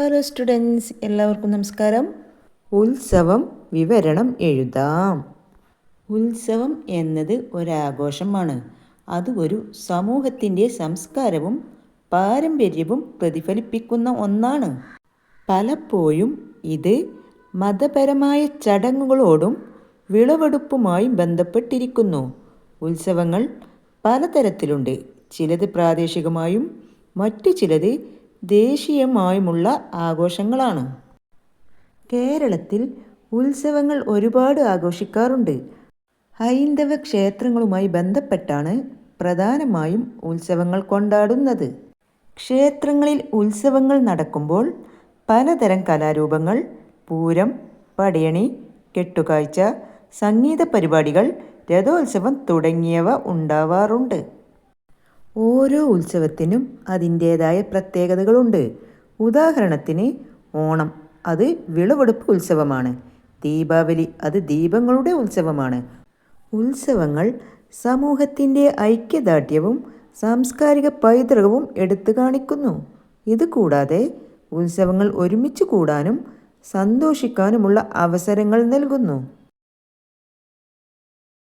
Hello students എല്ലാവർക്കും നമസ്കാരം. ഉത്സവം വിവരണം എഴുതാം. ഉത്സവം എന്നത് ഒരാഘോഷമാണ്. അത് ഒരു സമൂഹത്തിന്റെ സംസ്കാരവും പാരമ്പര്യവും പ്രതിഫലിപ്പിക്കുന്ന ഒന്നാണ്. പലപ്പോഴും ഇത് മതപരമായ ചടങ്ങുകളോടും വിളവെടുപ്പുമായി ബന്ധപ്പെട്ടിരിക്കുന്നു. ഉത്സവങ്ങൾ പലതരത്തിലുണ്ട്. ചിലത് പ്രാദേശികമായും മറ്റു ചിലത് ദേശീയമായുമുള്ള ആഘോഷങ്ങളാണ്. കേരളത്തിൽ ഉത്സവങ്ങൾ ഒരുപാട് ആഘോഷിക്കാറുണ്ട്. ഹൈന്ദവ ക്ഷേത്രങ്ങളുമായി ബന്ധപ്പെട്ടാണ് പ്രധാനമായും ഉത്സവങ്ങൾ കൊണ്ടാടുന്നത്. ക്ഷേത്രങ്ങളിൽ ഉത്സവങ്ങൾ നടക്കുമ്പോൾ പലതരം കലാരൂപങ്ങൾ പൂരം പടയണി കെട്ടുകാഴ്ച സംഗീത പരിപാടികൾ രഥോത്സവം തുടങ്ങിയവ ഉണ്ടാവാറുണ്ട്. ഓരോ ഉത്സവത്തിനും അതിന്റേതായ പ്രത്യേകതകളുണ്ട്. ഉദാഹരണത്തിന് ഓണം അത് വിളവെടുപ്പ് ഉത്സവമാണ്. ദീപാവലി അത് ദീപങ്ങളുടെ ഉത്സവമാണ്. ഉത്സവങ്ങൾ സമൂഹത്തിന്റെ ഐക്യദാർഢ്യവും സാംസ്കാരിക പൈതൃകവും എടുത്തു കാണിക്കുന്നു. ഇതുകൂടാതെ ഉത്സവങ്ങൾ ഒരുമിച്ച് കൂടാനും സന്തോഷിക്കാനുമുള്ള അവസരങ്ങൾ നൽകുന്നു.